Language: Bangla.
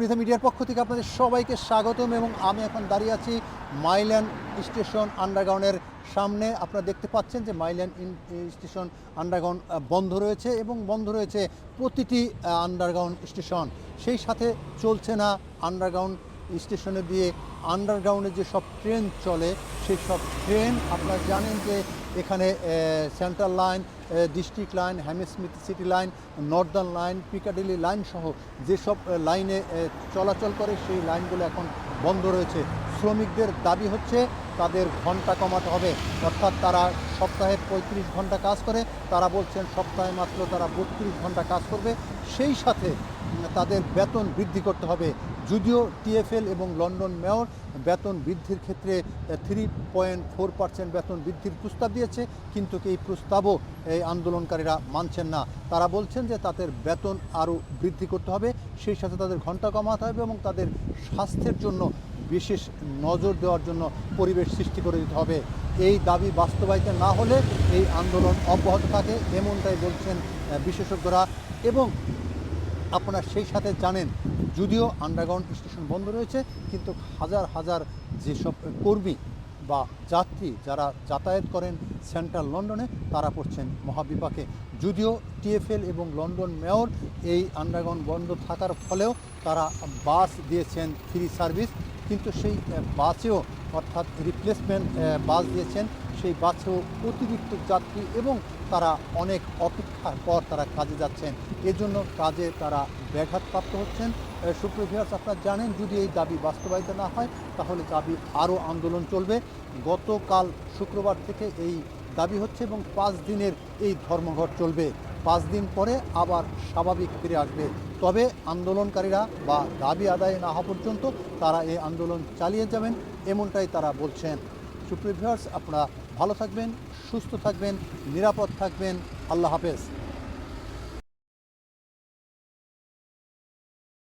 পৃথা মিডিয়ার পক্ষ থেকে আপনাদের সবাইকে স্বাগতম এবং আমি এখন দাঁড়িয়ে আছি মাইল্যান্ড স্টেশন আন্ডারগ্রাউন্ডের সামনে। আপনারা দেখতে পাচ্ছেন যে মাইল্যান্ড ইন- স্টেশন আন্ডারগ্রাউন্ড বন্ধ রয়েছে এবং বন্ধ রয়েছে প্রতিটি আন্ডারগ্রাউন্ড স্টেশন। সেই সাথে চলছে না আন্ডারগ্রাউন্ড স্টেশনে দিয়ে আন্ডারগ্রাউন্ডে যে সব ট্রেন চলে, সেই সব ট্রেন আপনারা জানেন যে এখানে Central line District line Hammersmith City line Northern line Piccadilly line সহ যেসব লাইনে চলাচল করে, সেই লাইনগুলো এখন বন্ধ রয়েছে। শ্রমিকদের দাবি হচ্ছে তাদের ঘণ্টা কমাতে হবে। অর্থাৎ তারা সপ্তাহে পঁয়ত্রিশ ঘণ্টা কাজ করে, তারা বলছেন সপ্তাহে মাত্র তারা বত্রিশ ঘণ্টা কাজ করবে। সেই সাথে তাদের বেতন বৃদ্ধি করতে হবে। যদিও টিএফএল এবং লন্ডন মেয়র বেতন বৃদ্ধির ক্ষেত্রে থ্রি পয়েন্ট ফোর পার্সেন্ট বেতন বৃদ্ধির প্রস্তাব দিয়েছে, কিন্তু এই প্রস্তাবও এই আন্দোলনকারীরা মানছেন না। তারা বলছেন যে তাদের বেতন আরও বৃদ্ধি করতে হবে, সেই সাথে তাদের ঘণ্টা কমাতে হবে এবং তাদের স্বাস্থ্যের জন্য বিশেষ নজর দেওয়ার জন্য পরিবেশ সৃষ্টি করে দিতে হবে। এই দাবি বাস্তবায়িত না হলে এই আন্দোলন অব্যাহত থাকে, এমনটাই বলছেন বিশেষজ্ঞরা এবং আপনারা সেই সাথে জানেন, যদিও আন্ডারগ্রাউন্ড স্টেশন বন্ধ রয়েছে, কিন্তু হাজার হাজার যেসব কর্মী বা যাত্রী যারা যাতায়াত করেন সেন্ট্রাল লন্ডনে তারা পড়ছেন মহাবিপাকে। যদিও টিএফএল এবং লন্ডন মেয়র এই আন্ডারগ্রাউন্ড বন্ধ থাকার ফলেও তারা বাস দিয়েছেন ফ্রি সার্ভিস কিন্তু সেই বাসেও অর্থাৎ রিপ্লেসমেন্ট বাস দিয়েছেন। সেই বাসেও অতিরিক্ত যাত্রী এবং তারা অনেক অপেক্ষার পর তারা কাজে যাচ্ছেন। এজন্য কাজে তারা ব্যাঘাতপ্রাপ্ত হচ্ছেন। সুপ্রভিয়ার্স আপনারা জানেন, যদি এই দাবি বাস্তবায়িত না হয়, তাহলে দাবি আরও আন্দোলন চলবে। গতকাল শুক্রবার থেকে এই দাবি হচ্ছে এবং পাঁচ দিনের এই ধর্মঘট চলবে। পাঁচ দিন পরে আবার স্বাভাবিক ফিরে আসবে। তবে আন্দোলনকারীরা বা দাবি আদায় না হওয়া পর্যন্ত তারা এই আন্দোলন চালিয়ে যাবেন এমনটাই তারা বলছেন। সুপ্রিভিয়ার্স আপনারা ভালো থাকবেন, সুস্থ থাকবেন, নিরাপদ থাকবেন। আল্লাহ হাফেজ।